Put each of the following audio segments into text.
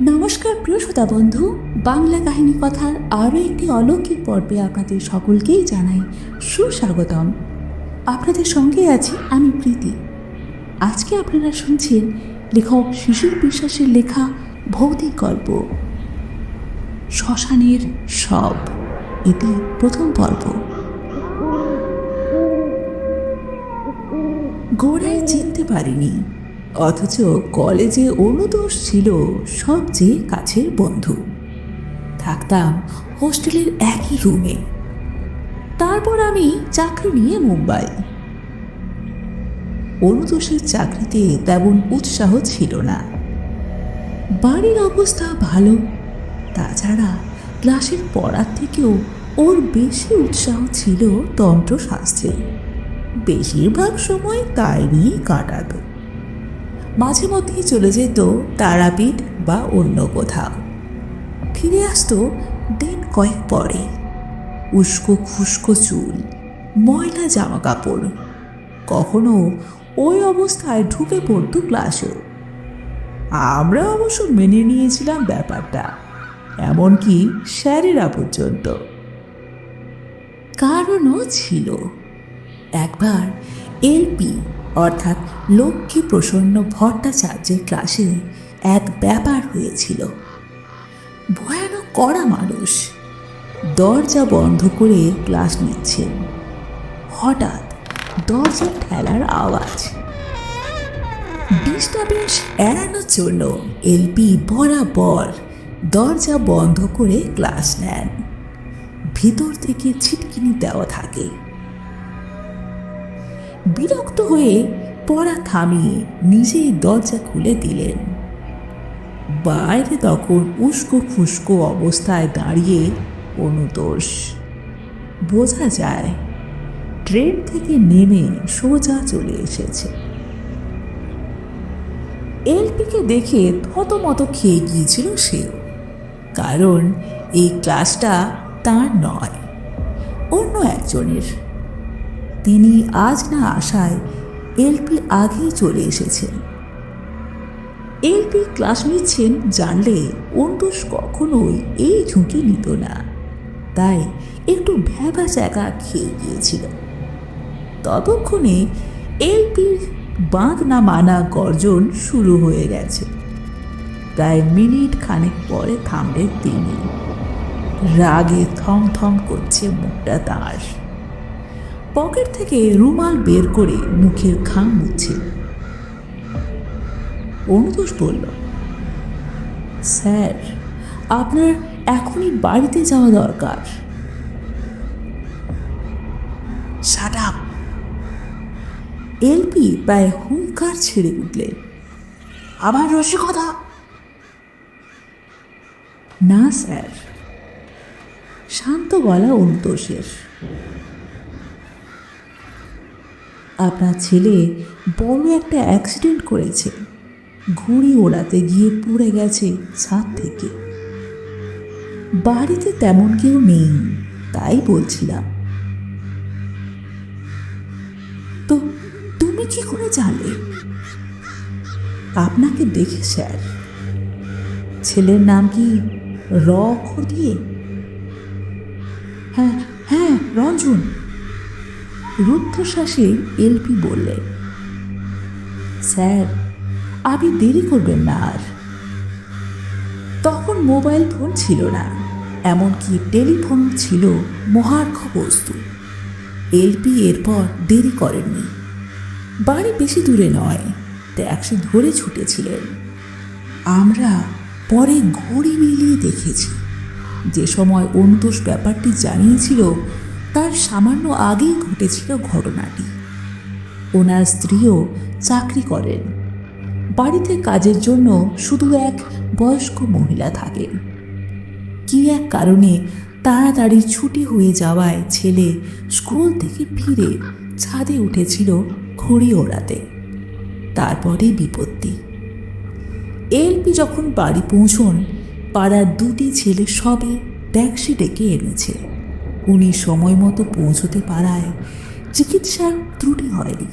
নমস্কার, প্রিয় শ্রোতা বন্ধু। বাংলা কাহিনী কথার আরও একটি অলৌকিক পর্বে আপনাদের সকলকেই জানাই সুস্বাগতম। আপনাদের সঙ্গে আছি আমি প্রীতি। আজকে আপনারা শুনছেন লেখক শিশির বিশ্বাসের লেখা ভৌতিক গল্প। শ্মশানের সব। এটি প্রথম পর্ব। গোড়ায় চিনতে পারিনি। অথচ কলেজে অনুদোষ ছিল সবচেয়ে কাছের বন্ধু। থাকতাম হোস্টেলের একই রুমে। তারপর আমি চাকরি নিয়ে মুম্বাই। অনুদোষের চাকরিতে তেমন উৎসাহ ছিল না। বাড়ির অবস্থা ভালো, তাছাড়া ক্লাসের পড়ার থেকেও ওর বেশি উৎসাহ ছিল তন্ত্রশাস্ত্রে। বেশিরভাগ সময় তাই নিয়েই কাটাতো। মাঝে মধ্যেই চলে যেত তারাপীঠ বা অন্য কোথাও। ফিরে আসতো দিন কয়েক পরে। উস্কো খুস্কো চুল, ময়লা জামা কাপড় কখনো ওই অবস্থায় ঢুকে পড়তো ক্লাসেও আমরা অবশ্য মেনে নিয়েছিলাম ব্যাপারটা, এমনকি স্যারেরা পর্যন্ত কারণও ছিল। একবার এলপি অর্থাৎ লক্ষ্মী প্রসন্ন ভট্টাচার্যের ক্লাসে এক ব্যাপার হয়েছিল। ভয়ানক কড়া মানুষ দরজা বন্ধ করে ক্লাস নিচ্ছেন হঠাৎ দরজা ঠেলার আওয়াজ। ডিস্টার্বেন্স এড়ানোর জন্য এলপি বরাবর দরজা বন্ধ করে ক্লাস নেন। ভিতর থেকে ছিটকিনি দেওয়া থাকে। বিরক্ত হয়ে পড়া থামিয়ে নিজেই দরজা খুলে দিলেন। বাইরে তখন উস্কো ফুস্কো অবস্থায় দাঁড়িয়ে অনুদোষ বোঝা যায়, ট্রেন থেকে নেমে সোজা চলে এসেছে। এলপিকে দেখে থতমত খেয়ে গিয়েছিল সেও, কারণ এই ক্লাসটা তার নয়, অন্য একজনের। তিনি আজ না আসায় এলপি আগেই চলে এসেছেন এলপি ক্লাস নিচ্ছেন জানলে অন্তোষ কখনোই এই ঝুঁকি নিত না। তাই একটু ভ্যাবা চ্যাকা খেয়ে গিয়েছিল। ততক্ষণে এলপির বাঁধ না মানা গর্জন শুরু হয়ে গেছে। প্রায় মিনিট খানেক পরে থামলেন তিনি। রাগে থম থম করছে মুখটা তাঁর। পকেট থেকে রুমাল বের করে মুখের ঘাম মুছছে অনুদোষ বলল, স্যার, আপনার এখনই বাড়িতে যাওয়া দরকার। এলপি প্রায় হুঙ্কার ছেড়ে উঠলেন। আবার রসিকতা? না, স্যার। শান্ত গলা, অনুতোষের। আপনার ছেলে বড় একটা অ্যাক্সিডেন্ট করেছে। ঘুড়ি ওড়াতে গিয়ে পড়ে গেছে ছাদ থেকে। বাড়িতে তেমন কেউ নেই, তাই বলছিলাম। তো তুমি কি করে জানলে? আপনাকে দেখে, স্যার। ছেলের নাম কি র দিয়ে হ্যাঁ হ্যাঁ রঞ্জন। রুদ্ধশ্বাসে এলপি বললেন স্যার, আপনি দেরি করবেন না আর। তখন মোবাইল ফোন ছিল না, এমনকি টেলিফোন ছিল মহার্ঘ বস্তু। এলপি এরপর দেরি করেননি। বাড়ি বেশি দূরে নয় ট্যাক্সি ধরে ছুটেছিলেন। আমরা পরে ঘড়ি মিলিয়ে দেখেছি। যে সময় অনুতোষ ব্যাপারটি জানিয়েছিল তার সামান্য আগেই ঘটেছিল ঘটনাটি। ওনার স্ত্রীও চাকরি করেন। বাড়িতে কাজের জন্য শুধু এক বয়স্ক মহিলা থাকেন। কি এক কারণে তাড়াতাড়ি ছুটি হয়ে যাওয়ায় ছেলে স্কুল থেকে ফিরে ছাদে উঠেছিল ঘড়ি ওড়াতে তারপরে বিপত্তি। এলপি যখন বাড়ি পৌঁছন, পাড়ার দুটি ছেলে সবে ট্যাক্সি ডেকে এনেছে। উনি সময় মতো পৌঁছতে পারায় চিকিৎসার ত্রুটি হয়নি।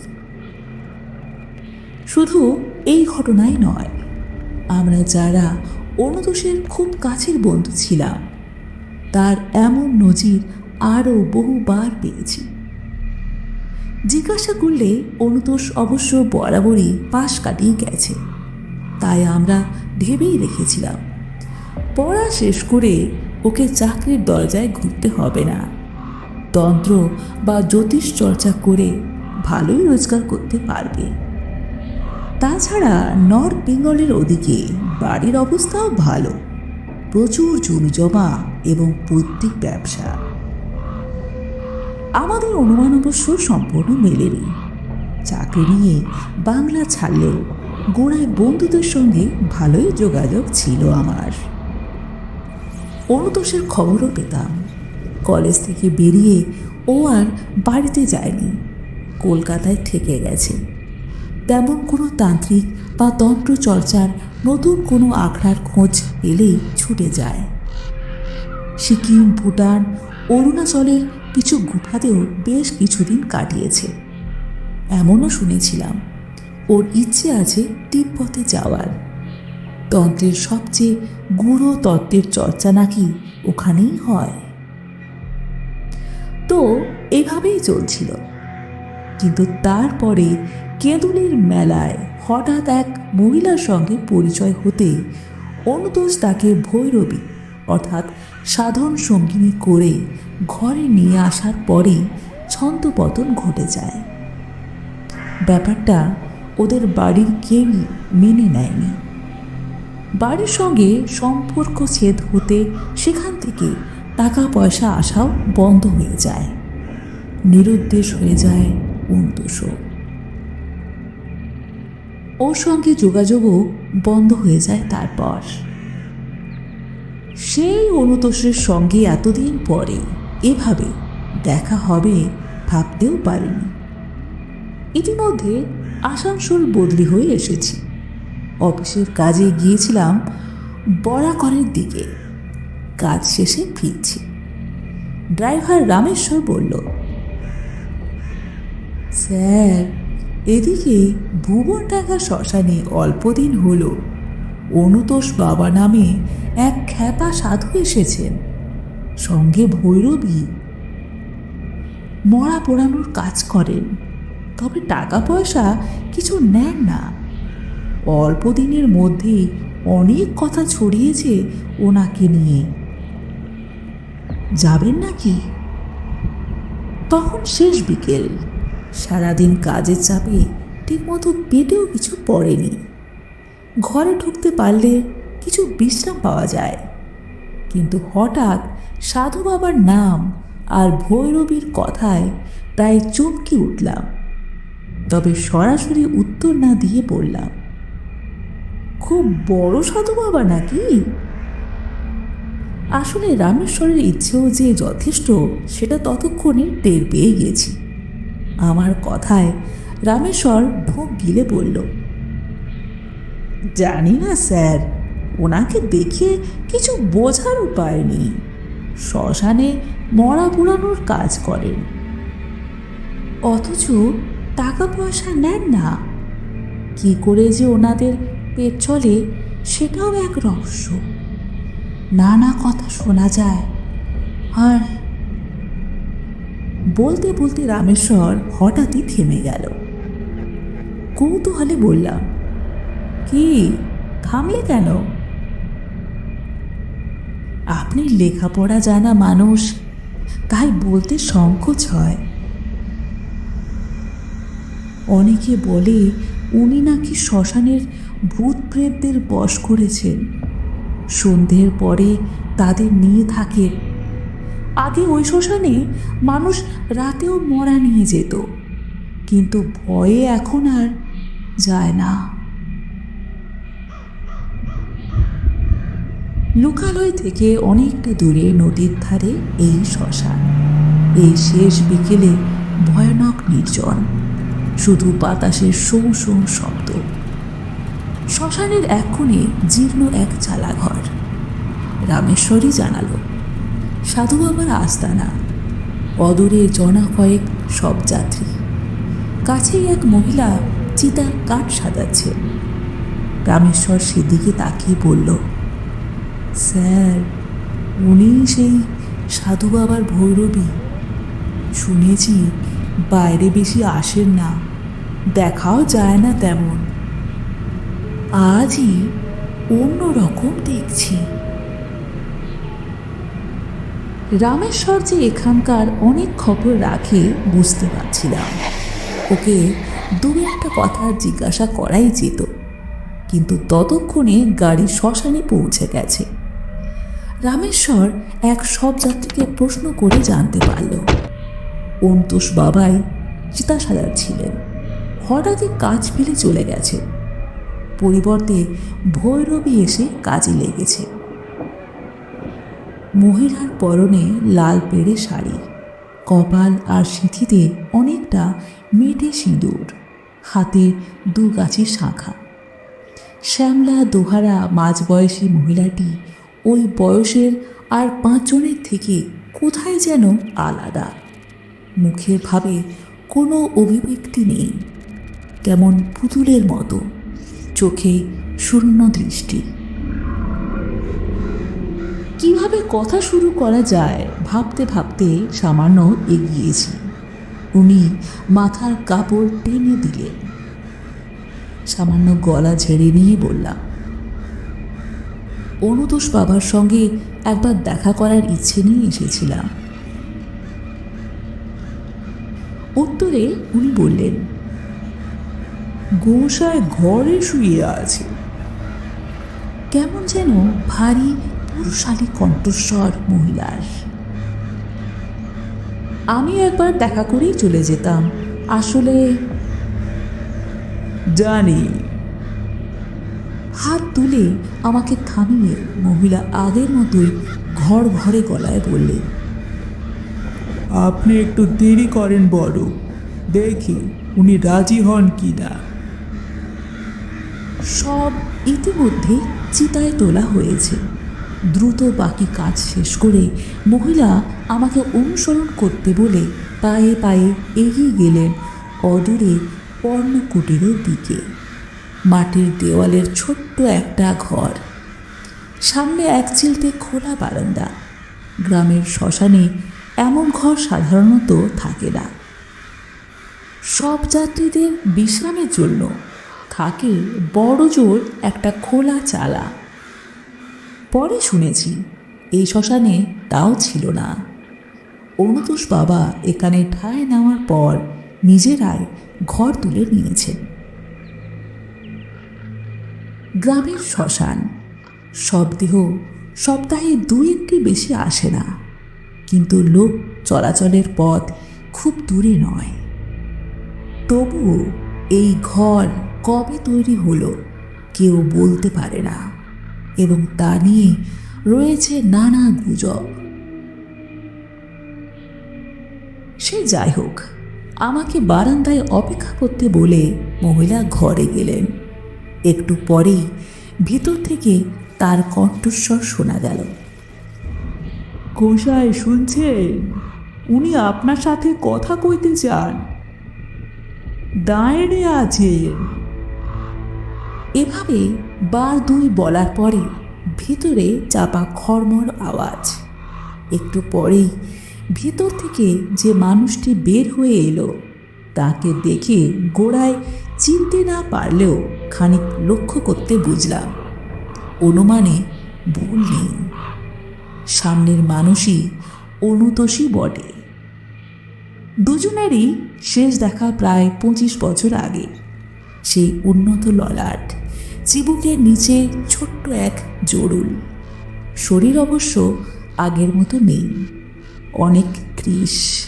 শুধু এই ঘটনাই নয়, আমরা যারা অনুতোষের খুব কাছের বন্ধু ছিলাম, তার এমন নজির আরও বহুবার পেয়েছি। জিজ্ঞাসা করলে অনুতোষ অবশ্য বরাবরই পাশ কাটিয়ে গেছে, তাই আমরা ভেবেই রেখেছিলাম। পড়া শেষ করে ওকে চাকরির দরজায় ঘুরতে হবে না। তন্ত্র বা জ্যোতিষ চর্চা করে ভালোই রোজগার করতে পারবে। তাছাড়া নর্থ বেঙ্গলের ওদিকে বাড়ির অবস্থাও ভালো। প্রচুর জমি জমা এবং পৈতৃক ব্যবসা। আমাদের অনুমান অবশ্য সম্পূর্ণ মেলেনি। চাকরি নিয়ে বাংলা ছাড়লেও গোড়ায় বন্ধুদের সঙ্গে ভালোই যোগাযোগ ছিল আমার। অনুতোষের খবরও পেতাম। কলেজ থেকে বেরিয়ে ও আর বাড়িতে যায়নি। কলকাতায় থেকে গেছে। তেমন কোনো তান্ত্রিক বা তন্ত্র চর্চার নতুন কোনো আখড়ার খোঁজ পেলেই ছুটে যায়। সিকিম, ভুটান, অরুণাচলের কিছু গুফাতেও বেশ কিছুদিন কাটিয়েছে। এমনও শুনেছিলাম, ওর ইচ্ছে আছে তিব্বতে যাওয়ার। তন্ত্রের সবচেয়ে গুঁড়ো তত্ত্বের চর্চা নাকি ওখানেই হয়। তো এভাবেই চলছিল। কিন্তু তারপরে কেঁদুলের মেলায় হঠাৎ এক মহিলার সঙ্গে পরিচয় হতে অনুতোষ তাকে ভৈরবী অর্থাৎ সাধন সঙ্গিনী করে ঘরে নিয়ে আসার পরেই ছন্দপতন ঘটে যায়। ব্যাপারটা ওদের বাড়ির কেউই মেনে নেয়নি। বাড়ির সঙ্গে সম্পর্ক ছেদ হতে সেখান থেকে টাকা পয়সা আসাও বন্ধ হয়ে যায়। নিরুদ্দেশ হয়ে যায় অন্তোষও ওর সঙ্গে যোগাযোগও বন্ধ হয়ে যায় তারপর। সেই অনুতোষের সঙ্গে এতদিন পরে এভাবে দেখা হবে ভাবতেও পারিনি। ইতিমধ্যে আসানসোল বদলি হয়ে এসেছি। অফিসের কাজে গিয়েছিলাম বরাকরের দিকে। কাজ শেষে ফিরছি। ড্রাইভার রামেশ্বর বলল, স্যার, এদিকে ভুবন টাকা শ্মশানে অল্পদিন হলো। অনুতোষ বাবা নামে এক খ্যাপা সাধু এসেছেন, সঙ্গে ভৈরবী। মরা পোড়ানোর কাজ করেন, তবে টাকা পয়সা কিছু নেন না। অল্প দিনের মধ্যেই অনেক কথা ছড়িয়েছে ওনাকে নিয়ে। যাবেন নাকি? তখন শেষ বিকেল। সারাদিন কাজের চাপে ঠিকমতো পেটেও কিছু পড়েনি। ঘরে ঢুকতে পারলে কিছু বিশ্রাম পাওয়া যায়। কিন্তু হঠাৎ সাধু বাবার নাম আর ভৈরবীর কথায় প্রায় চমকে উঠলাম। তবে সরাসরি উত্তর না দিয়ে বললাম খুব বড় সাধু বাবা নাকি? আসলে রামেশ্বরের ইচ্ছেও যে যথেষ্ট, সেটা ততক্ষণে টের পেয়ে গেছি আমার কথায় রামেশ্বর ঢোক গিলে বলল, জানি না স্যার, ওনাকে দেখে কিছু বোঝার উপায় নেই। শ্মশানে মরা পুরানোর কাজ করেন। অথচ টাকা পয়সা নেন না। কি করে যে ওনাদের পেট চলে সেটাও এক রহস্য। নানা কথা শোনা যায়। আর বলতে বলতে রামেশ্বর হঠাৎই থেমে গেল। কৌতূহলে বললাম, কি, থামলে কেন? আপনি লেখাপড়া জানা মানুষ, তাই বলতে সংকোচ হয়। অনেকে বলে, উনি নাকি শ্মশানের ভূত প্রেতদের বশ করেছেন সন্ধ্যের পরে তাদের নিয়ে থাকে। আগে ওই শ্মশানে মানুষ রাতেও মরা নিয়ে যেত, কিন্তু ভয়ে এখন আর যায় না। লোকালয় থেকে অনেকটা দূরে নদীর ধারে এই শ্মশান। এই শেষ বিকেলে ভয়ানক নির্জন। শুধু বাতাসের শোঁ শোঁ শব্দ। শ্মশানের এক কোণে জীর্ণ এক চালাঘর। রামেশ্বরই জানালো, সাধু বাবার আস্তানা, অদূরে জনা কয়েক সব যাত্রী। কাছেই এক মহিলা চিতার কাঠ সাজাচ্ছে। রামেশ্বর সেদিকে তাকিয়ে বলল, স্যার, উনি সেই সাধু বাবার ভৈরবী। শুনেছি বাইরে বেশি আসেন না, দেখাও যায় না তেমন। আজই অন্য রকম দেখছি। রামেশ্বর যে এখানকার অনেক খবর রাখে বুঝতে পারছিলাম। ওকে দু একটা কথা জিজ্ঞাসা করাই যেত, কিন্তু ততক্ষণে গাড়ি শ্মশানে পৌঁছে গেছে। রামেশ্বর এক সব যাত্রীকে প্রশ্ন করে জানতে পারল। অন্তুষ বাবাই চিতা সাজাচ্ছিলেন হঠাৎই কাজ ফেলে চলে গেছে। পরিবর্তে ভৈরবী এসে কাজে লেগেছে। মহিলার পরনে লাল পেড়ে শাড়ি, কপাল আর সিঁথিতে অনেকটা মেটে সিঁদুর, হাতে দু গাছের শাখা। শ্যামলা, দোহারা, মাঝবয়সী মহিলাটি ওই বয়সের আর পাঁচজনের থেকে কোথায় যেন আলাদা। মুখের ভাবে কোনো অভিব্যক্তি নেই, কেমন পুতুলের মতো। চোখে শূন্য দৃষ্টি। কীভাবে কথা শুরু করা যায় ভাবতে ভাবতে সামান্য এগিয়েছি। উনি মাথার কাপড় টেনে দিলেন। সামান্য গলা ঝেড়ে নিয়ে বললাম, অনুতোষ বাবার সঙ্গে একবার দেখা করার ইচ্ছে নিয়ে এসেছিলাম। উত্তরে উনি বললেন গোসায় ঘরে শুয়ে আছে। কেমন যেন ভারী পুরুষালী কণ্ঠস্বর মহিলার। আমি একবার দেখা করেই চলে যেতাম। আসলে জানি। হাত তুলে আমাকে থামিয়ে মহিলা আগের মতোই ঘর ঘরে গলায় বললেন আপনি একটু দেরি করেন বড়। দেখি উনি রাজি হন কি না সব ইতিমধ্যে চিতায় তোলা হয়েছে। দ্রুত বাকি কাজ শেষ করে মহিলা আমাকে অনুসরণ করতে বলে পায়ে পায়ে এগিয়ে গেলেন অদূরে পর্ণকুটিরের দিকে। মাটির দেওয়ালের ছোট্ট একটা ঘর। সামনে এক চিলতে খোলা বারান্দা। গ্রামের শ্মশানে এমন ঘর সাধারণত থাকে না। সব যাত্রীদের বিশ্রামের জন্য থাকে বড় জোর একটা খোলা চালা। পরে শুনেছি, এই শ্মশানে তাও ছিল না। অনুতোষ বাবা এখানে ঠায় নেওয়ার পর নিজেরাই ঘর তুলে নিয়েছেন। গ্রামের শ্মশান। সব দেহ সপ্তাহে দু একটি বেশি আসে না। কিন্তু লোক চলাচলের পথ খুব দূরে নয়। তবুও এই ঘর কবে তৈরি হলো কেউ বলতে পারে না। এবং তা নিয়ে রয়েছে নানা গুজব। সে যাই হোক, আমাকে বারান্দায় অপেক্ষা করতে বলে মহিলা ঘরে গেলেন। একটু পরেই ভিতর থেকে তার কণ্ঠস্বর শোনা গেল। গোসাই শুনছেন? উনি আপনার সাথে কথা কইতে চান। দাঁড়ে আছেন। এভাবে বার দুই বলার পরে ভিতরে চাপা খড়মড় আওয়াজ। একটু পরেই ভিতর থেকে যে মানুষটি বের হয়ে এলো, তাকে দেখে গোড়ায় চিনতে না পারলেও খানিক লক্ষ্য করতে বুঝলাম, অনুমানে ভুল নেই। সামনের মানুষই অনুতোষী বটে। দুজনেরই শেষ দেখা প্রায় পঁচিশ বছর আগে, সেই উন্নত ললাট। চিবুকের নিচে ছোট্ট এক জরুল। শরীর অবশ্য আগের মতো নেই, অনেক কৃষ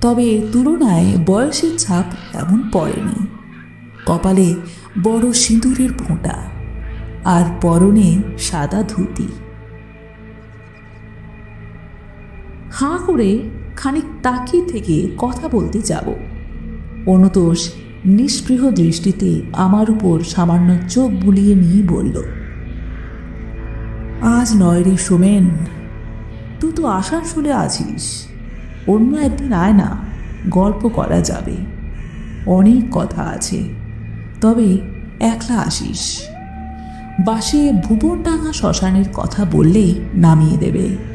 তবে তুলনায় বয়সের ছাপ তেমন পড়েনি। কপালে বড় সিঁদুরের ফোঁটা আর পরনে সাদা ধুতি। হাঁ করে খানিক তাকিয়ে থেকে কথা বলতে যাব। অনুতোষ নিষ্পৃহ দৃষ্টিতে আমার উপর সামান্য চোখ বুলিয়ে নিয়ে বলল, আজ নয় রে সোমেন, তুই তো আসানসোলে আছিস। অন্য একদিন আয় না, গল্প করা যাবে। অনেক কথা আছে, তবে একলা আসিস। বাসে ভুবনডাঙ্গা শ্মশানের কথা বললেই নামিয়ে দেবে।